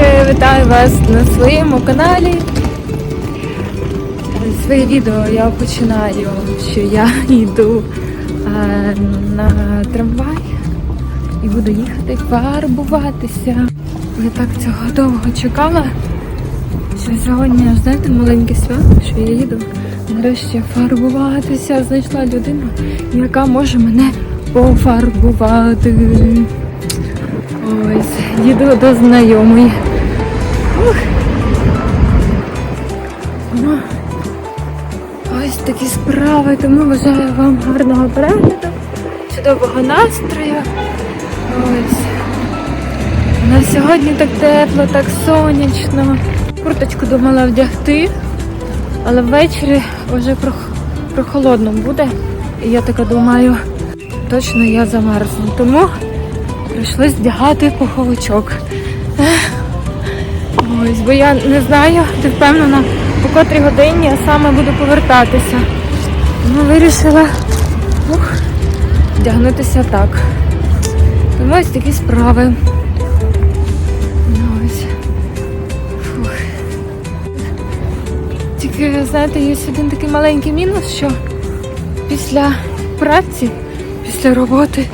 Привіт! Вітаю вас на своєму каналі. Своє відео я починаю, що я йду е, на трамвай і буду їхати фарбуватися. Я так цього довго чекала, що сьогодні, знаєте, маленьке свято, що я їду нарешті фарбуватися. Знайшла людину, яка може мене пофарбувати. Ось, їду до знайомої. Ух. Ну, ось такі справи, тому бажаю вам гарного перегляду, чудового настрою. Ось. У нас сьогодні так тепло, так сонячно. Курточку думала вдягти, але ввечері вже прохолодно буде. І я така думаю, точно я замерзну. Тому прийшлось вдягати пуховичок. Ось, бо я не знаю, ти впевнена, по котрій годині я саме буду повертатися. Тому вирішила ух, вдягнутися так. Тому ось такі справи. Ну. Тільки, знаєте, є один такий маленький мінус, що після праці, після роботи,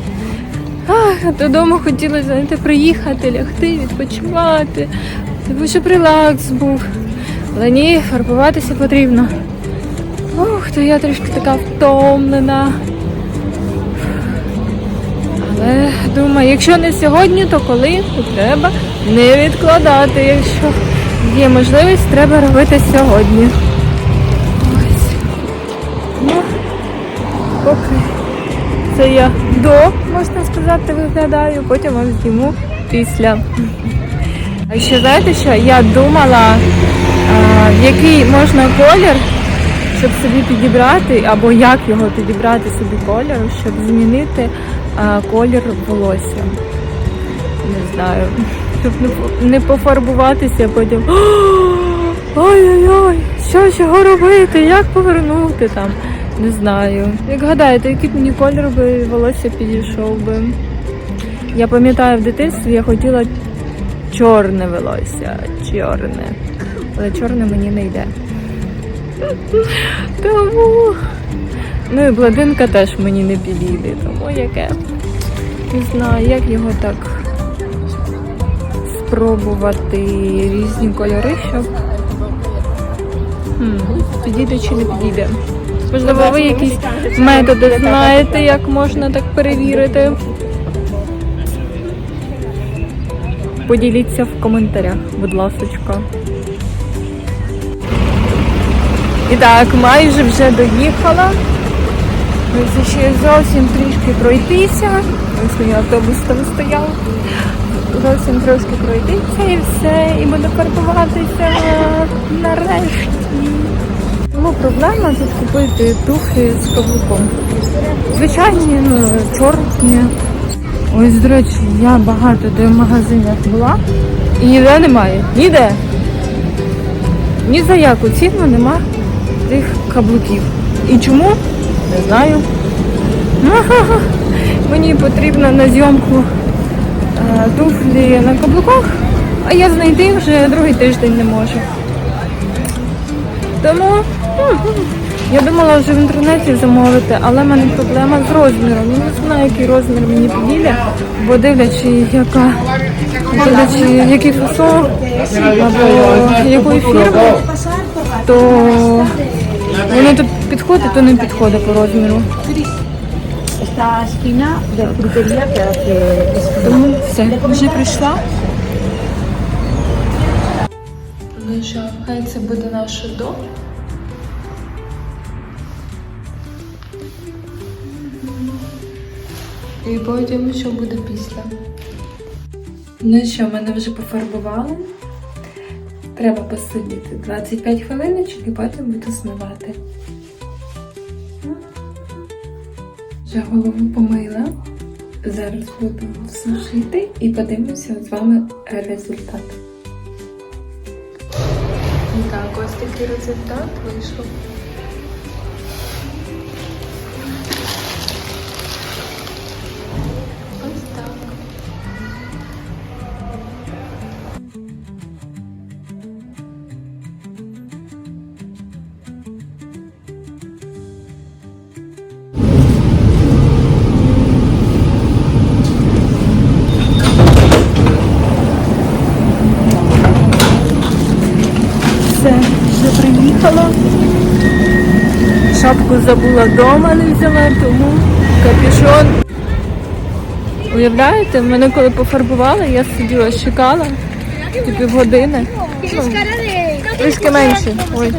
ах, додому хотілося знаєте, приїхати, лягти, відпочивати, тому щоб релакс був. Але ні, фарбуватися потрібно. Ух, то я трішки така втомлена. Але думаю, якщо не сьогодні, то коли треба не відкладати. Якщо є можливість, треба робити сьогодні. Ось. Ну, поки це я до, можна сказати, виглядаю, потім вам зніму після. Ще знаєте що? Я думала, в який можна колір, щоб собі підібрати, або як його підібрати собі колір, щоб змінити колір волосся. Не знаю. Щоб не, пофарбуватися, потім. Ой-ой-ой, що ж його робити? Як повернути там? Не знаю. Як гадаєте, який мені колір би волосся підійшов би? Я пам'ятаю в дитинстві я хотіла чорне волосся, чорне. Але чорне мені не йде. Тому. Ну і бладинка теж мені не підійде, тому яке. Не знаю, як його так спробувати різні кольори, щоб Хм, підійде чи не підійде. Можливо, ви якісь методи знаєте, як можна так перевірити. Поділіться в коментарях, будь ласочка. І так, майже вже доїхала. Ось ще зовсім трішки пройтися. Ось мій автобус там стояв. Зовсім трошки пройтися і все. І буду фарбуватися нарешті. Тому проблема тут купити туфлі з каблуком. Звичайні, ну, чорні. Ось, до речі, я багато де в магазинах була і ніде немає. Ніде. Ні за яку ціну нема тих каблуків. І чому? Не знаю. Мені потрібно на зйомку е, туфлі на каблуках, а я знайти вже другий тиждень не можу. Тому м, я думала вже в інтернеті замовити, але в мене проблема з розміром. Я не знаю, який розмір мені підійде, бо дивлячи, яка дивлячи, який фасон або якої фірми, то воно тут підходить, то не підходить по розміру. Тому все, вже прийшла. Ну хай це буде наше до. І потім що буде після. Ну що, мене вже пофарбували. Треба посидіти 25 хвилиночок і потім буду змивати. Вже голову помила. Зараз буду сушити і подивимося з вами результат. Так, ось такий результат вийшов. Приїхала. Шапку забула вдома, не взяла, тому капюшон. Уявляєте, мене коли пофарбували, я сиділа, чекала типу півгодини. Трішки менше. Ой.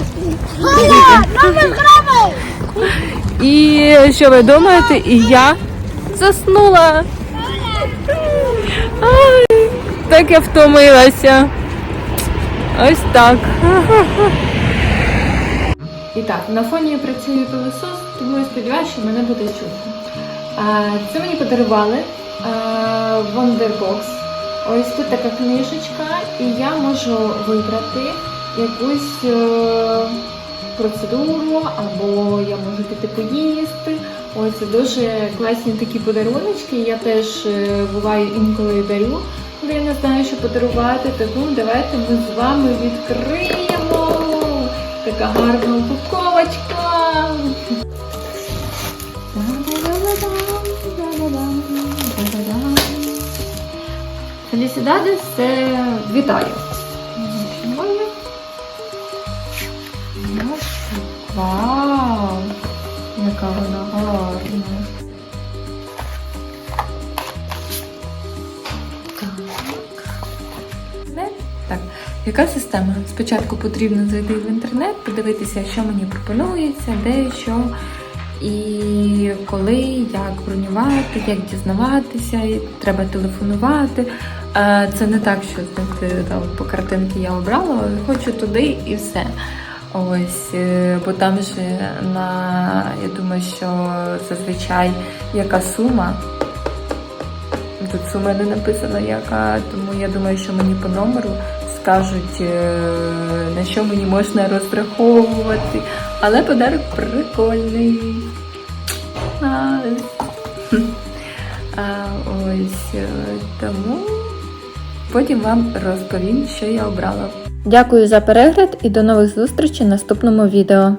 І що ви думаєте? І я заснула. Ай, так я втомилася. Ось так. І так, на фоні працює пилосос, тому я сподіваюся, що мене буде чутно. Це мені подарували Wonderbox. Ось тут така книжечка, і я можу вибрати якусь е, процедуру, або я можу піти поїсти. Ось це дуже класні такі подаруночки. Я теж е, буваю інколи дарю, коли я не знаю, що подарувати. Тому давайте ми з вами відкриємо. Така гарна Фелісідадес це вітаю. Вау! Яка вона гарна. Так. Так. Яка система? Спочатку потрібно зайти в інтернет, подивитися, що мені пропонується, де що. І коли, як бронювати, як дізнаватися, і треба телефонувати. Е, Це не так, що знаєте, там по картинці я обрала, хочу туди і все. Ось, е, бо там же на я думаю, що зазвичай яка сума. Тут сума не написано яка, тому я думаю, що мені по номеру скажуть, е, на що мені можна розраховувати. Але подарок прикольний. А, а, ось е, тому потім вам розповім, що я обрала. Дякую за перегляд і до нових зустрічей в наступному відео.